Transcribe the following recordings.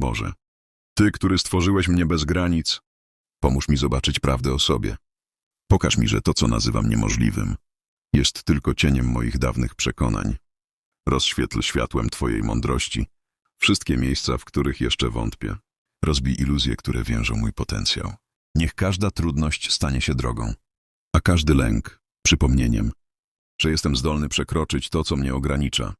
Boże, Ty, który stworzyłeś mnie bez granic, pomóż mi zobaczyć prawdę o sobie. Pokaż mi, że to, co nazywam niemożliwym, jest tylko cieniem moich dawnych przekonań. Rozświetl światłem Twojej mądrości wszystkie miejsca, w których jeszcze wątpię. Rozbij iluzje, które więżą mój potencjał. Niech każda trudność stanie się drogą, a każdy lęk przypomnieniem, że jestem zdolny przekroczyć to, co mnie ogranicza.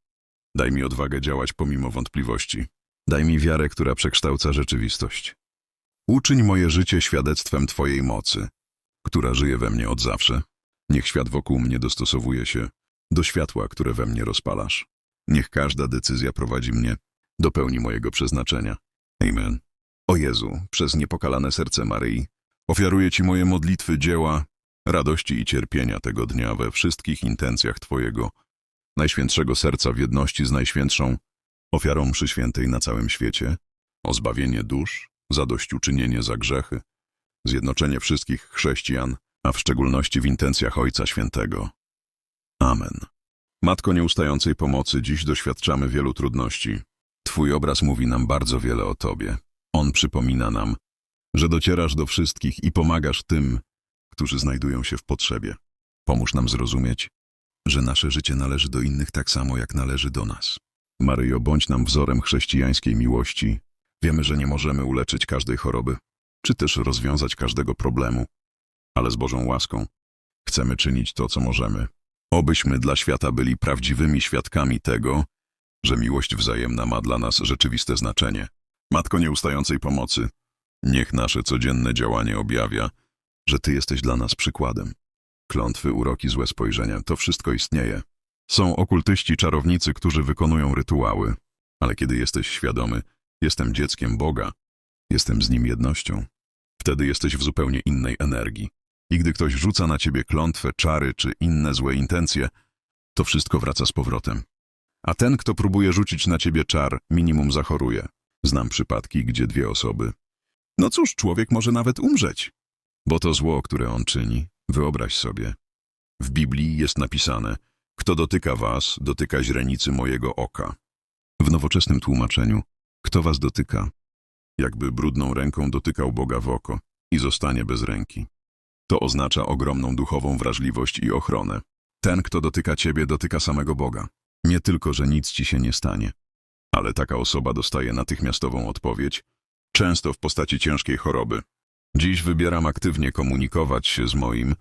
Daj mi odwagę działać pomimo wątpliwości. Daj mi wiarę, która przekształca rzeczywistość. Uczyń moje życie świadectwem Twojej mocy, która żyje we mnie od zawsze. Niech świat wokół mnie dostosowuje się do światła, które we mnie rozpalasz. Niech każda decyzja prowadzi mnie do pełni mojego przeznaczenia. Amen. O Jezu, przez niepokalane serce Maryi, ofiaruję Ci moje modlitwy, dzieła, radości i cierpienia tego dnia we wszystkich intencjach Twojego, Najświętszego Serca w jedności z Najświętszą, ofiarą mszy świętej na całym świecie, o zbawienie dusz, zadośćuczynienie za grzechy, zjednoczenie wszystkich chrześcijan, a w szczególności w intencjach Ojca Świętego. Amen. Matko nieustającej pomocy, dziś doświadczamy wielu trudności. Twój obraz mówi nam bardzo wiele o Tobie. On przypomina nam, że docierasz do wszystkich i pomagasz tym, którzy znajdują się w potrzebie. Pomóż nam zrozumieć, że nasze życie należy do innych tak samo, jak należy do nas. Maryjo, bądź nam wzorem chrześcijańskiej miłości. Wiemy, że nie możemy uleczyć każdej choroby, czy też rozwiązać każdego problemu, ale z Bożą łaską chcemy czynić to, co możemy. Obyśmy dla świata byli prawdziwymi świadkami tego, że miłość wzajemna ma dla nas rzeczywiste znaczenie. Matko nieustającej pomocy, niech nasze codzienne działanie objawia, że Ty jesteś dla nas przykładem. Klątwy, uroki, złe spojrzenia, to wszystko istnieje. Są okultyści, czarownicy, którzy wykonują rytuały, ale kiedy jesteś świadomy, jestem dzieckiem Boga, jestem z Nim jednością, wtedy jesteś w zupełnie innej energii. I gdy ktoś rzuca na ciebie klątwę, czary czy inne złe intencje, to wszystko wraca z powrotem. A ten, kto próbuje rzucić na ciebie czar, minimum zachoruje. Znam przypadki, gdzie dwie osoby. No cóż, człowiek może nawet umrzeć. Bo to zło, które on czyni, wyobraź sobie. W Biblii jest napisane, kto dotyka was, dotyka źrenicy mojego oka. W nowoczesnym tłumaczeniu, kto was dotyka, jakby brudną ręką dotykał Boga w oko i zostanie bez ręki. To oznacza ogromną duchową wrażliwość i ochronę. Ten, kto dotyka ciebie, dotyka samego Boga. Nie tylko, że nic ci się nie stanie, ale taka osoba dostaje natychmiastową odpowiedź, często w postaci ciężkiej choroby. Dziś wybieram aktywnie komunikować się z moim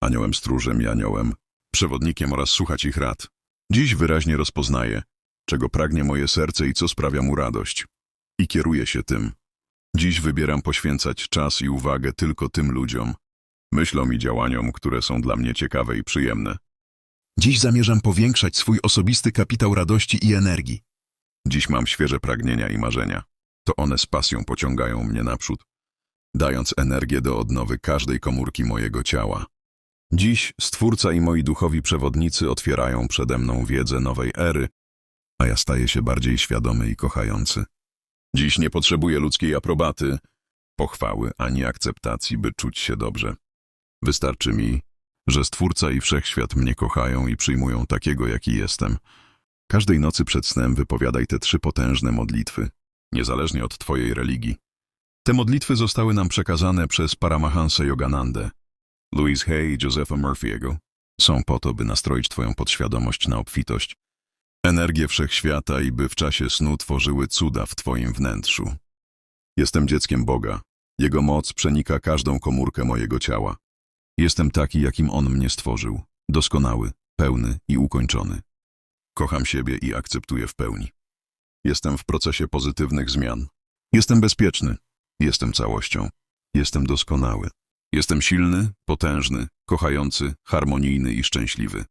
aniołem stróżem i aniołem, przewodnikiem oraz słuchać ich rad. Dziś wyraźnie rozpoznaję, czego pragnie moje serce i co sprawia mu radość. I kieruję się tym. Dziś wybieram poświęcać czas i uwagę tylko tym ludziom, myślom i działaniom, które są dla mnie ciekawe i przyjemne. Dziś zamierzam powiększać swój osobisty kapitał radości i energii. Dziś mam świeże pragnienia i marzenia. To one z pasją pociągają mnie naprzód, dając energię do odnowy każdej komórki mojego ciała. Dziś Stwórca i moi duchowi przewodnicy otwierają przede mną wiedzę nowej ery, a ja staję się bardziej świadomy i kochający. Dziś nie potrzebuję ludzkiej aprobaty, pochwały ani akceptacji, by czuć się dobrze. Wystarczy mi, że Stwórca i Wszechświat mnie kochają i przyjmują takiego, jaki jestem. Każdej nocy przed snem wypowiadaj te trzy potężne modlitwy, niezależnie od Twojej religii. Te modlitwy zostały nam przekazane przez Paramahansa Yoganandę, Louise Hay i Josepha Murphy'ego. Są po to, by nastroić Twoją podświadomość na obfitość, energię Wszechświata i by w czasie snu tworzyły cuda w Twoim wnętrzu. Jestem dzieckiem Boga. Jego moc przenika każdą komórkę mojego ciała. Jestem taki, jakim On mnie stworzył. Doskonały, pełny i ukończony. Kocham siebie i akceptuję w pełni. Jestem w procesie pozytywnych zmian. Jestem bezpieczny. Jestem całością. Jestem doskonały. Jestem silny, potężny, kochający, harmonijny i szczęśliwy.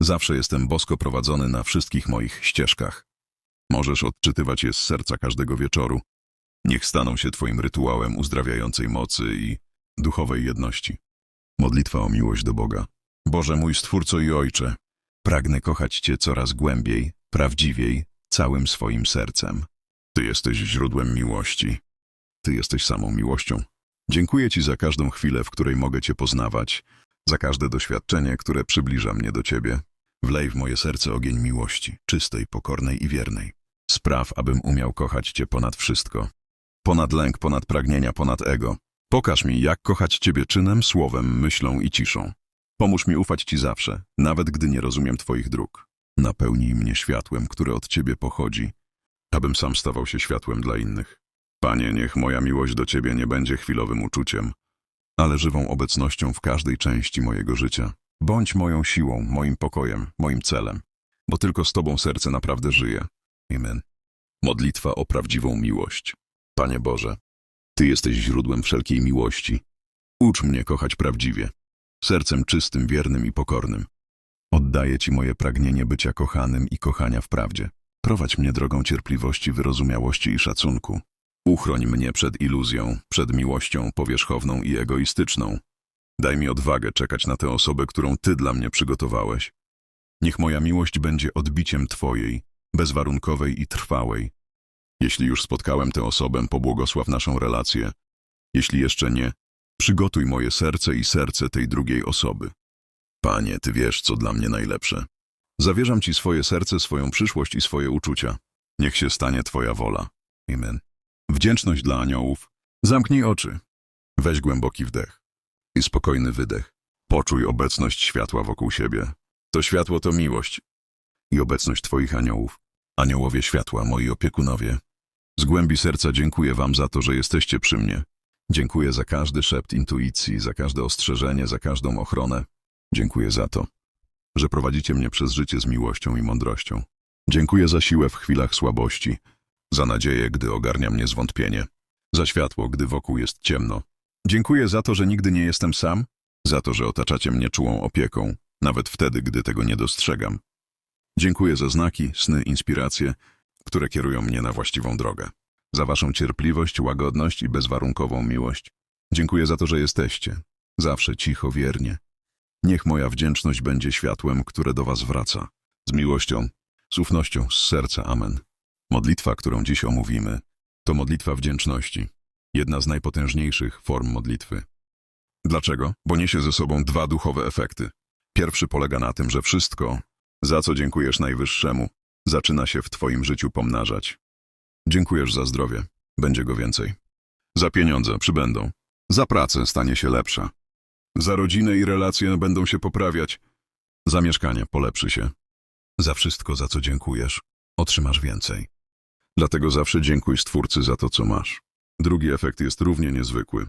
Zawsze jestem bosko prowadzony na wszystkich moich ścieżkach. Możesz odczytywać je z serca każdego wieczoru. Niech staną się Twoim rytuałem uzdrawiającej mocy i duchowej jedności. Modlitwa o miłość do Boga. Boże mój Stwórco i Ojcze, pragnę kochać Cię coraz głębiej, prawdziwiej, całym swoim sercem. Ty jesteś źródłem miłości. Ty jesteś samą miłością. Dziękuję Ci za każdą chwilę, w której mogę Cię poznawać, za każde doświadczenie, które przybliża mnie do Ciebie. Wlej w moje serce ogień miłości, czystej, pokornej i wiernej. Spraw, abym umiał kochać Cię ponad wszystko. Ponad lęk, ponad pragnienia, ponad ego. Pokaż mi, jak kochać Ciebie czynem, słowem, myślą i ciszą. Pomóż mi ufać Ci zawsze, nawet gdy nie rozumiem Twoich dróg. Napełnij mnie światłem, które od Ciebie pochodzi, abym sam stawał się światłem dla innych. Panie, niech moja miłość do Ciebie nie będzie chwilowym uczuciem, ale żywą obecnością w każdej części mojego życia. Bądź moją siłą, moim pokojem, moim celem, bo tylko z Tobą serce naprawdę żyje. Amen. Modlitwa o prawdziwą miłość. Panie Boże, Ty jesteś źródłem wszelkiej miłości. Ucz mnie kochać prawdziwie, sercem czystym, wiernym i pokornym. Oddaję Ci moje pragnienie bycia kochanym i kochania w prawdzie. Prowadź mnie drogą cierpliwości, wyrozumiałości i szacunku. Uchroń mnie przed iluzją, przed miłością powierzchowną i egoistyczną. Daj mi odwagę czekać na tę osobę, którą Ty dla mnie przygotowałeś. Niech moja miłość będzie odbiciem Twojej, bezwarunkowej i trwałej. Jeśli już spotkałem tę osobę, pobłogosław naszą relację. Jeśli jeszcze nie, przygotuj moje serce i serce tej drugiej osoby. Panie, Ty wiesz, co dla mnie najlepsze. Zawierzam Ci swoje serce, swoją przyszłość i swoje uczucia. Niech się stanie Twoja wola. Amen. Wdzięczność dla aniołów. Zamknij oczy. Weź głęboki wdech i spokojny wydech. Poczuj obecność światła wokół siebie. To światło to miłość i obecność Twoich aniołów. Aniołowie światła, moi opiekunowie. Z głębi serca dziękuję Wam za to, że jesteście przy mnie. Dziękuję za każdy szept intuicji, za każde ostrzeżenie, za każdą ochronę. Dziękuję za to, że prowadzicie mnie przez życie z miłością i mądrością. Dziękuję za siłę w chwilach słabości, za nadzieję, gdy ogarnia mnie zwątpienie, za światło, gdy wokół jest ciemno. Dziękuję za to, że nigdy nie jestem sam, za to, że otaczacie mnie czułą opieką, nawet wtedy, gdy tego nie dostrzegam. Dziękuję za znaki, sny, inspiracje, które kierują mnie na właściwą drogę. Za waszą cierpliwość, łagodność i bezwarunkową miłość. Dziękuję za to, że jesteście. Zawsze cicho, wiernie. Niech moja wdzięczność będzie światłem, które do was wraca. Z miłością, z ufnością, z serca. Amen. Modlitwa, którą dziś omówimy, to modlitwa wdzięczności. Jedna z najpotężniejszych form modlitwy. Dlaczego? Bo niesie ze sobą dwa duchowe efekty. Pierwszy polega na tym, że wszystko, za co dziękujesz Najwyższemu, zaczyna się w Twoim życiu pomnażać. Dziękujesz za zdrowie, będzie go więcej. Za pieniądze przybędą. Za pracę stanie się lepsza. Za rodzinę i relacje będą się poprawiać. Za mieszkanie polepszy się. Za wszystko, za co dziękujesz, otrzymasz więcej. Dlatego zawsze dziękuj Stwórcy za to, co masz. Drugi efekt jest równie niezwykły.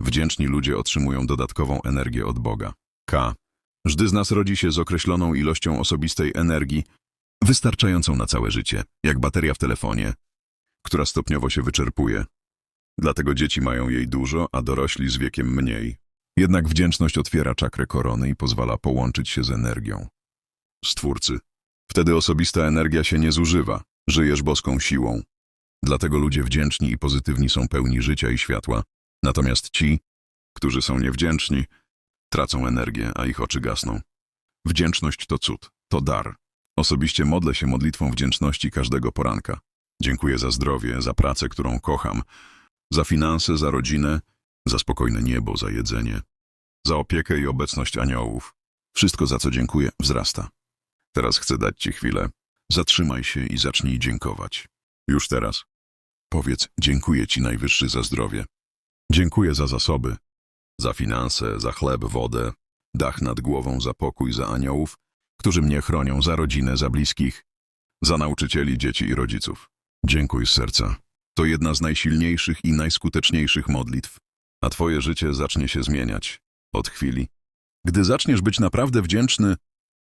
Wdzięczni ludzie otrzymują dodatkową energię od Boga. K. Każdy z nas rodzi się z określoną ilością osobistej energii, wystarczającą na całe życie, jak bateria w telefonie, która stopniowo się wyczerpuje. Dlatego dzieci mają jej dużo, a dorośli z wiekiem mniej. Jednak wdzięczność otwiera czakrę korony i pozwala połączyć się z energią. Stwórcy. Wtedy osobista energia się nie zużywa, żyjesz boską siłą. Dlatego ludzie wdzięczni i pozytywni są pełni życia i światła, natomiast ci, którzy są niewdzięczni, tracą energię, a ich oczy gasną. Wdzięczność to cud, to dar. Osobiście modlę się modlitwą wdzięczności każdego poranka. Dziękuję za zdrowie, za pracę, którą kocham, za finanse, za rodzinę, za spokojne niebo, za jedzenie, za opiekę i obecność aniołów. Wszystko, za co dziękuję, wzrasta. Teraz chcę dać Ci chwilę. Zatrzymaj się i zacznij dziękować. Już teraz. Powiedz, dziękuję Ci Najwyższy za zdrowie. Dziękuję za zasoby, za finanse, za chleb, wodę, dach nad głową, za pokój, za aniołów, którzy mnie chronią, za rodzinę, za bliskich, za nauczycieli, dzieci i rodziców. Dziękuj z serca. To jedna z najsilniejszych i najskuteczniejszych modlitw, a Twoje życie zacznie się zmieniać od chwili. Gdy zaczniesz być naprawdę wdzięczny,